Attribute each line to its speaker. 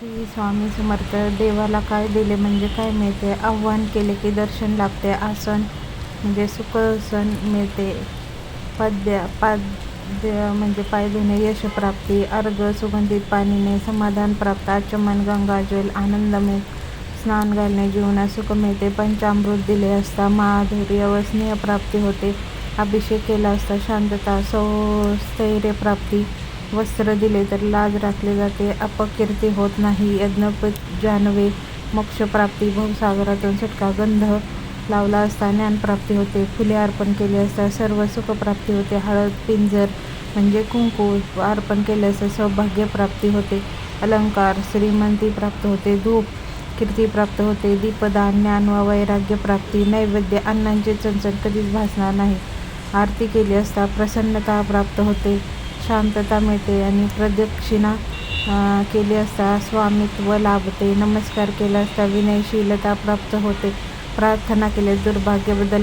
Speaker 1: श्री स्वामी समर्थ देवाला काय दिले म्हणजे काय मिळते? आव्हान केले की दर्शन लाभते आसन म्हणजे सुखसन मिळते. पद्य पाद्य म्हणजे पाय धुणे यशप्राप्ती अर्घ सुगंधित पाणीने समाधान प्राप्त आचमन गंगाजल आनंदमय स्नान घालणे जीवनात सुख मिळते. पंचामृत दिले असता माधुर्य व स्नेहप्राप्ती होते. अभिषेक केला असता शांतता सौ स्थैर्यप्राप्ती वस्त्र दिले तर लाज राखली जाते. अपकीर्ती होत नाही. यज्ञप जानवे मोक्षप्राप्ती भवसागरातून सुटका गंध लावला असता ज्ञानप्राप्ती होते. फुले अर्पण केली असता सर्व सुखप्राप्ती होते. हळद पिंजर म्हणजे कुंकू अर्पण केले असता सौभाग्यप्राप्ती होते. अलंकार श्रीमंती प्राप्त होते. धूप कीर्ती प्राप्त होते. दीपदान ज्ञान व वैराग्य प्राप्ती नैवेद्य अन्नांचे चंचल कधीच भासणार नाही. आरती केली असता प्रसन्नता प्राप्त होते. शांतता मिळते आणि प्रदक्षिणा केली असता स्वामित्व लाभते. नमस्कार केला असता विनयशीलता प्राप्त होते. प्रार्थना केल्यास दुर्भाग्य बदल